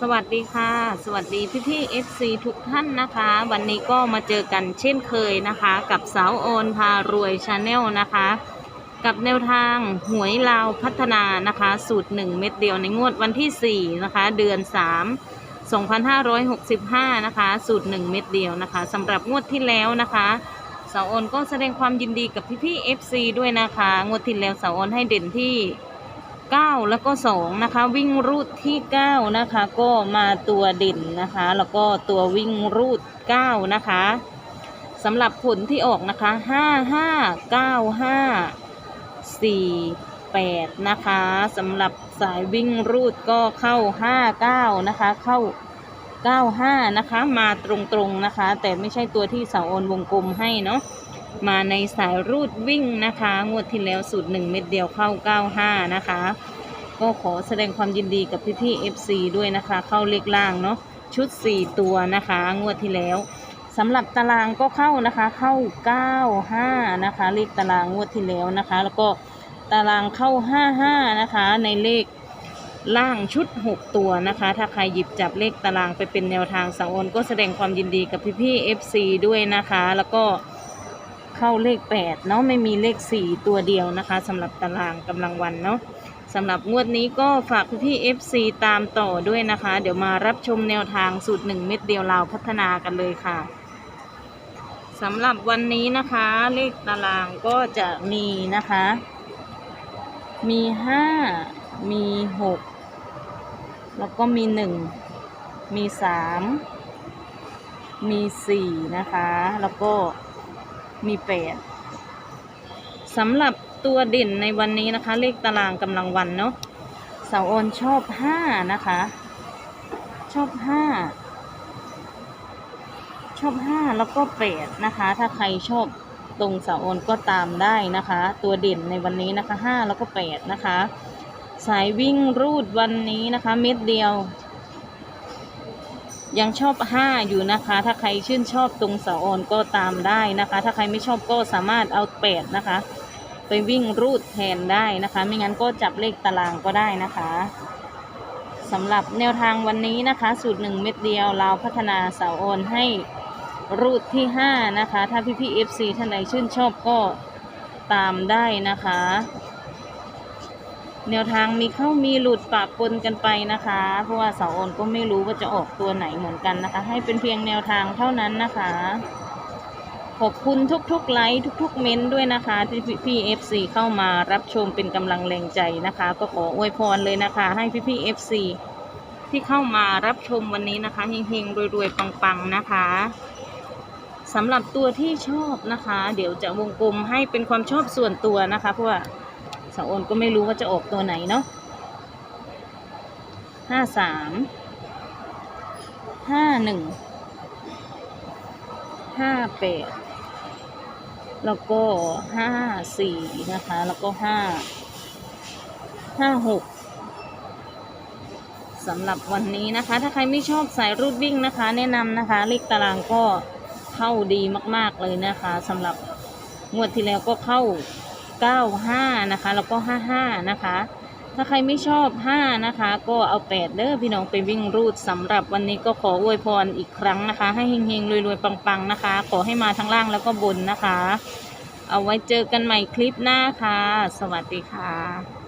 สวัสดีค่ะ สวัสดีพี่พี่ๆ FC ทุกท่านนะคะ วันนี้ก็มาเจอกันเช่นเคยนะคะ กับสาวโอนพารวยชาแนลนะคะ กับแนวทางหวยลาวพัฒนานะคะ สูตร 1 เม็ดเดียวในงวดวันที่ 4 นะคะ เดือน 3 2565 นะคะ สูตร 1 เม็ดเดียวนะคะสำหรับงวดที่แล้วนะคะสาวโอนก็แสดงความยินดีกับพี่พี่ๆ FC ด้วยนะคะ งวดที่แล้วสาวโอนให้เด่นที่ 9 แล้วก็ 2 นะคะ วิ่งรูดที่ 9 นะคะ ก็มาตัวเด่นนะคะ แล้วก็ตัววิ่งรูด 9 นะคะสำหรับผลที่ออกนะคะ 5 5 9 5 4 8 นะคะสำหรับสายวิ่งรูดก็เข้า 5 9 นะคะ เข้า 95 นะคะ มาตรงๆนะคะ แต่ไม่ใช่ตัวที่เสาโอนวงกลมให้เนาะมาในสายรูดวิ่งนะคะ งวดที่แล้วสูตร1เม็ดเดียวเข้า 95 นะคะ ก็ขอแสดงความยินดีกับพี่พี่ๆ FC ด้วยนะคะ เข้าเลขล่างเนาะชุด 4 ตัวนะคะ งวดที่แล้วสำหรับตารางก็เข้านะคะ เข้า 95 นะคะ เลขตารางงวดที่แล้วนะคะ แล้วก็ตารางเข้า 55 นะคะ ในเลขล่างชุด 6 ตัวนะคะ ถ้าใครหยิบจับเลขตารางไปเป็นแนวทางสังโอนก็แสดงความยินดีกับพี่พี่ๆ FC ด้วยนะคะ แล้วก็เข้าเลข 8 เนาะไม่มีเลข 4 ตัวเดียวนะคะสำหรับตารางกำลังวันเนาะ สำหรับงวดนี้ก็ฝากพี่ FC ตามต่อด้วยนะคะ เดี๋ยวมารับชมแนวทางสูตร1เม็ดเดียวลาวพัฒนากันเลยค่ะสำหรับวันนี้นะคะ เลขตารางก็จะมีนะคะ มี5มี6แล้วก็มี1มี3มี4นะคะ แล้วก็มีแปดสำหรับ ตัวเด่นในวันนี้นะคะ เลขตารางกำลังวันเนาะสาโอนชอบห้านะคะ ชอบห้าชอบห้าแล้วก็แปดนะคะ ถ้าใครชอบตรงสาโอนก็ตามได้นะคะ ตัวเด่นในวันนี้นะคะห้าแล้วก็แปดนะคะ สายวิ่งรูดวันนี้นะคะ เม็ดเดียว ยังชอบ5อยู่นะคะ ถ้าใครชื่นชอบตรงสาออนก็ตามได้นะคะ ถ้าใครไม่ชอบก็สามารถเอา8นะคะ ไปวิ่งรูดแทนได้นะคะ ไม่งั้นก็จับเลขตารางก็ได้นะคะสำหรับแนวทางวันนี้นะคะ สูตร1เม็ดเดียวเราพัฒนาเสาออนให้รูดที่ 5 นะคะ ถ้าพี่พี่ๆ FC ท่านใดชื่นชอบก็ตามได้นะคะ แนวทางมีเข้ามีหลุดปะปนกันไปนะคะ เพราะว่าเสาโอนก็ไม่รู้ว่าจะออกตัวไหนเหมือนกันนะคะ ให้เป็นเพียงแนวทางเท่านั้นนะคะ ขอบคุณทุกๆไลค์ทุกๆเม้นด้วยนะคะที่พี่ๆ FC เข้ามารับชมเป็นกำลังแรงใจนะคะ ก็ขออวยพรเลยนะคะ ให้พี่ๆ FC ที่เข้ามารับชมวันนี้นะคะเฮงๆรวยๆปังๆนะคะสำหรับตัวที่ชอบนะคะ เดี๋ยวจะวงกลมให้เป็นความชอบส่วนตัวนะคะ เพราะว่าสาวโอนก็ไม่รู้ว่าจะออกตัวไหนเนาะห้าสามห้าหนึ่ง ห้าแปดแล้วก็ห้าสี่นะคะ แล้วก็ห้าห้าหกสำหรับวันนี้นะคะ ถ้าใครไม่ชอบสายรูดวิ่งนะคะ แนะนำนะคะเลขตารางก็เข้าดีมาก ๆ เลยนะคะสำหรับงวดที่แล้วก็เข้า 95 นะคะ แล้วก็ 55 นะคะ ถ้าใครไม่ชอบ 5 นะคะ ก็เอา 8 เด้อพี่น้องไปวิ่งรูดสำหรับวันนี้ก็ขออวยพรอีกครั้งนะคะ ให้เฮงๆรวยๆปังๆนะคะ ขอให้มาทั้งล่างแล้วก็บนนะคะ เอาไว้เจอกันใหม่คลิปหน้าค่ะ สวัสดีค่ะ